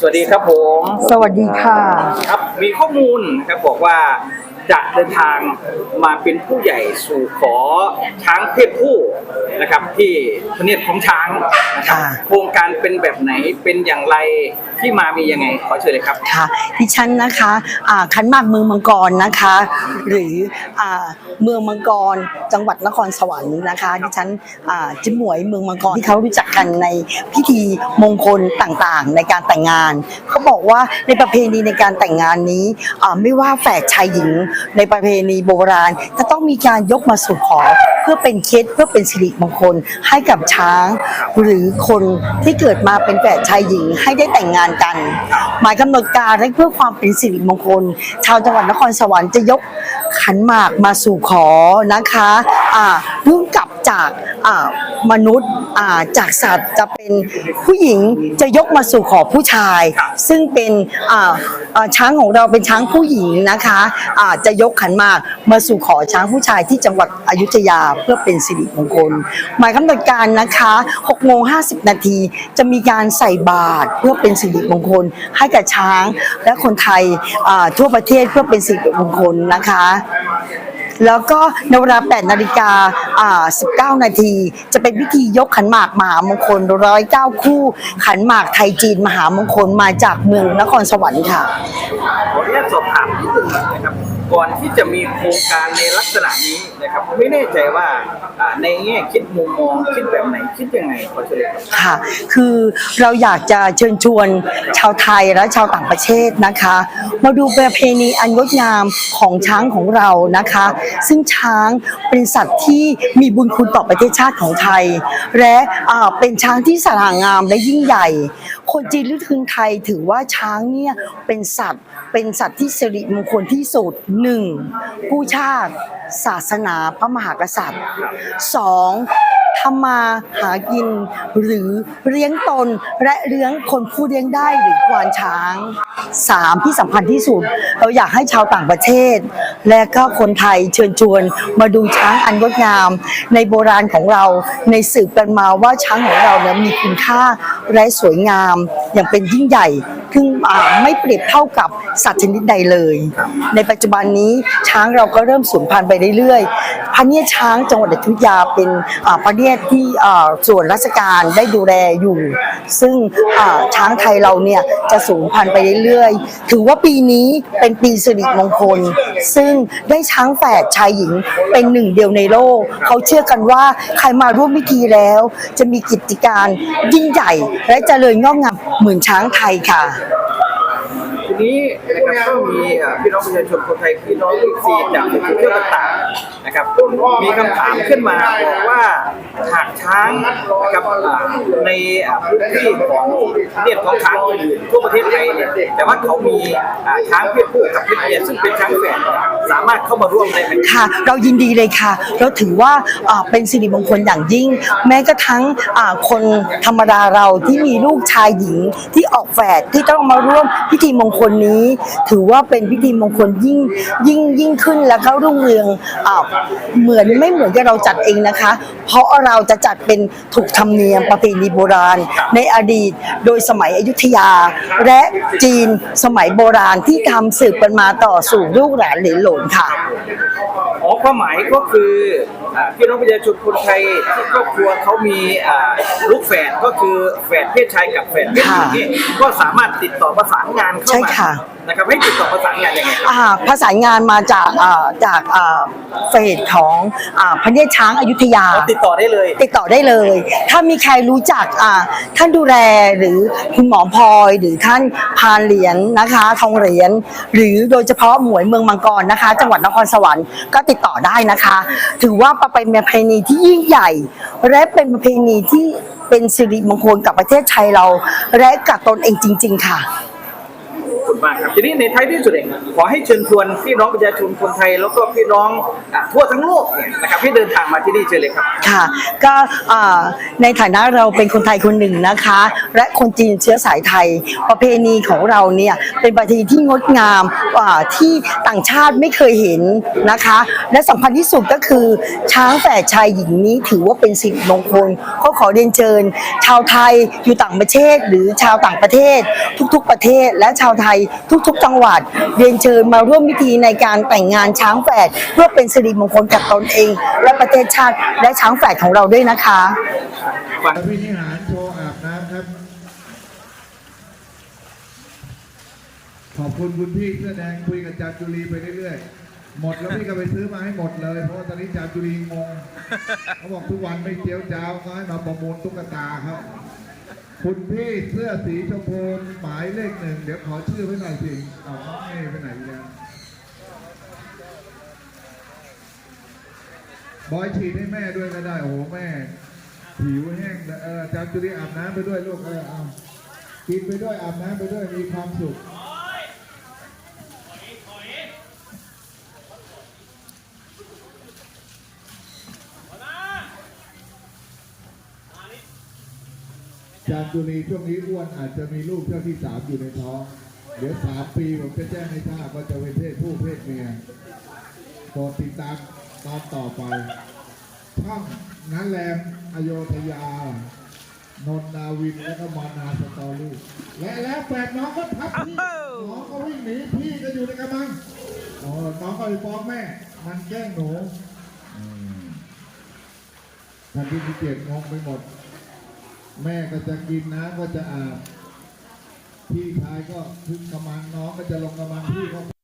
สวัสดีครับผมสวัสดีค่ะ ครับมีข้อมูลนะครับบอกว่าจะเดินทางมาเป็นผู้ใหญ่สู่ขอช้างเพศผู้นะครับ ที่พระเนียดของช้างนะครับค่ะ โครงการเป็นแบบไหนเป็นอย่างไร ที่มามียังไงขอเชิญเลยครับค่ะดิฉันนะคะอ่าขันหมากเมืองมังกรนะคะ หรืออ่าเมืองมังกรจังหวัดนครสวรรค์นะคะดิฉันอ่าจิมหมวยเมืองมังกรที่เขารู้จักกันในพิธีมงคลต่างๆ ในการแต่งงานเขาบอกว่าในประเพณีในการแต่งงานนี้อ่าไม่ว่าแฝดชายหญิงในประเพณีโบราณ จะต้องมีการยกมาสู่ขอ พื่อเป็นเคสเพื่อเป็นสิริมงคลให้กับช้าง หรือคนที่เกิดมาเป็นแฝดชายหญิงให้ได้แต่งงานกัน หมายกำหนดการและเพื่อความเป็นสิริมงคล ชาวจังหวัดนครสวรรค์จะยกขันหมากมาสู่ขอนะคะ อ่าเพิ่งกลับ จากมนุษย์จากสัตว์จะเป็นผู้หญิงจะยกมาสู่ขอผู้ชาย ซึ่งเป็นช้างของเราเป็นช้างผู้หญิงนะคะอ่าจะยกขันมากมาสู่ขอช้างผู้ชายที่จังหวัดอยุธยาเพื่อเป็นสิริมงคล หมายกำหนดการนะคะ6โมง50 นาทีจะมีการใส่บาตรเพื่อเป็นสิริมงคล ให้กับช้างและคนไทยทั่วประเทศเพื่อเป็นสิริมงคลนะคะ แล้วก็ในเวลา8นาฬิกาอ่า19 นาที จะเป็นพิธียกขันหมากมหามงคลร้อยเก้าคู่ ขันหมากไทยจีนมหามงคลมาจากเมืองนครสวรรค์ค่ะขออนุญาตสอบถามนิดนึงนะครับก่อนที่จะมีโครงการในลักษณะนี้ นะครับไม่แน่ใจว่าในแง่คิดมุมมองคิดแบบไหนคิดยังไงขอเชิญเลยครับค่ะ คือเราอยากจะเชิญชวนชาวไทยและชาวต่างประเทศนะคะ มาดูประเพณีอันงดงามของช้างของเรานะคะ ซึ่งช้างเป็นสัตว์ที่มีบุญคุณต่อประเทศชาติของไทย และเป็นช้างที่สง่างามและยิ่งใหญ่ คนจีนหรือทึงไทยถือว่าช้างเนี่ยเป็นสัตว์ เป็นสัตว์ที่สิริมงคลที่สุดหนึ่งกู้ชาติ ศาสนาพระมหากษัตริย์สองทำมาหากินหรือเลี้ยงตนและเลี้ยงคนผู้เลี้ยงได้หรือควานช้างสามที่สำคัญที่สุด เราอยากให้ชาวต่างประเทศ และก็คนไทยเชิญชวนมาดูช้างอันงดงาม ในโบราณของเราในสืบกันมาว่าช้างของเราเนี่ยมีคุณค่าและสวยงาม อย่างเป็นยิ่งใหญ่ซึ่ง ไม่เปรียบเท่ากับสัตว์ชนิดใดเลย ในปัจจุบันนี้ช้างเราก็เริ่มสูญพันธุ์ไปเรื่อยๆพระเนียดช้างจังหวัดอยุธยาเป็นอ่าพระเนียดที่อ่าส่วนราชการได้ดูแลอยู่ ซึ่งอ่าช้างไทยเราเนี่ยจะสูญพันธุ์ไปเรื่อยๆ ถือว่าปีนี้เป็นปีสิริมงคล ซึ่งได้ช้างแฝดชายหญิงเป็นหนึ่งเดียวในโลก เขาเชื่อกันว่าใครมาร่วมพิธีแล้ว จะมีกิจการยิ่งใหญ่ และเจริญงอกงามเหมือนช้างไทยค่ะที นี้นะครับก็มีพี่น้องประชาชนคนไทยพี่น้องที่ซีจากโซเชียลต่าง นะครับมีคำถามขึ้นมาบอกว่าหากช้างนะครับในพื้นที่ของเรียกของช้างอื่นทั่วประเทศไทยเนี่ยแต่ว่าเขามีช้างเพศผู้กับเพศเมียซึ่งเป็นช้างแฝดสามารถเข้ามาร่วมได้ไหมค่ะ เรายินดีเลยค่ะ เราถือว่าเป็นสิริมงคลอย่างยิ่ง แม้กระทั่งคนธรรมดาเราที่มีลูกชายหญิงที่ออกแฝดที่ต้องมาร่วมพิธีมงคลนี้ ถือว่าเป็นพิธีมงคลยิ่งยิ่งยิ่งขึ้นแล้วก็รุ่งเรืองอ่าเหมือนไม่เหมือนกับเราจัดเองนะคะ เพราะเราจะจัดเป็นถูกธรรมเนียมประเพณีโบราณ ในอดีตโดยสมัยอยุธยา และจีนสมัยโบราณที่ทำสืบกันมาต่อสู่ลูกหลานเหลนหลนค่ะ อ๋อความหมายก็คืออ่าพี่น้องประชาชนคนไทยที่ครอบครัวเขามีอ่าลูกแฝดก็คือแฝดเพศชายกับแฝดเพศหญิงเนี่ยก็สามารถติดต่อประสานงานเข้าใช่มาค่ะ นะครับให้ติดต่อประสานงานยังไงครับ อ่าภาษานงานมาจากอ่าจากอ่าเฟสของอ่าพระเนียดช้างอยุธยาติดต่อได้เลย ติดต่อได้เลย ถ้ามีใครรู้จักอ่าท่านดูแลหรือคุณหมอพลอยหรือท่านพานเหรียญนะคะ ทองเหรียญหรือโดยเฉพาะหมวยเมืองมังกรนะคะ จังหวัดนครสวรรค์ก็ติดต่อได้นะคะ ถือว่าเป็นประเพณีที่ยิ่งใหญ่ และเป็นประเพณีที่เป็นสิริมงคลกับประเทศไทยเรา และกับตนเองจริง ๆ ค่ะคุณ มากครับทีนี้ในท้ายที่สุดเองขอให้เชิญชวนพี่น้องประชาชนคนไทย แล้วก็พี่น้องทั่วทั้งโลกเนี่ยนะครับให้เดินทางมาที่นี่เชิญเลยครับค่ะ ก็ในฐานะเราเป็นคนไทยคนหนึ่งนะคะ และคนจีนเชื้อสายไทย ประเพณีของเราเนี่ยเป็นประเพณีที่งดงามที่ต่างชาติไม่เคยเห็นนะคะ และสำคัญที่สุดก็คือช้างแฝดชายหญิงนี้ถือว่าเป็นสิ่งมงคลก็ขอเรียนเชิญ ชาวไทยอยู่ต่างประเทศ หรือชาวต่างประเทศ ทุกๆประเทศและชาวไทยทุกๆ จังหวัด เรียนเชิญมาร่วมพิธีในการแต่งงานช้างแฝดเพื่อเป็นสิริมงคลกับตนเอง และประเทศชาติและช้างแฝดของเราด้วยนะคะวินิหารโชว์อาบน้ำครับ ขอบคุณคุณพี่เสื้อแดงคุยกับจามจุรีไปเรื่อยๆ หมดแล้วพี่ก็ไปซื้อมาให้หมดเลย เพราะว่าตอนนี้จามจุรีงง เขาบอกทุกวันไม่เจียวจ้าวก็ให้มาประมูลตุ๊กตาครับ คุณพี่เสื้อสีชมพูหมายเลขหนึ่งเดี๋ยวขอชื่อไว้หน่อยสิเอาน้องเมย์ไปไหนอีกแล้วบอยฉีดให้แม่ด้วยก็ได้โอ้แม่ ผิวแห้งเออจามจุรีอาบน้ำไปด้วยลูกเออเอากินไปด้วยอาบน้ำไปด้วยมีความสุข จามจุรีช่วงนี้อ้วนอาจจะมีลูกเท่าที่สามอยู่ในท้อง เดี๋ยวสามปีผมจะแจ้งให้ทราบว่าจะเป็นเพศผู้เพศเมียโปรดติดตามตอนต่อไปช่องนั้นแรมอโยธยา นนนาวินแล้วก็มานาสตอรี่และแล้วแปดน้องก็ทับพี่น้องก็วิ่งหนีพี่ก็อยู่ในกระมังโอ้น้องก็ไปฟ้องแม่ มันแกล้งหนูอืมท่านที่มีเกียรติงงไปหมด แม่ก็จะกินน้ำก็จะอาบพี่ชายก็พึ่งกระมังน้องก็จะลงกระมังพี่เขา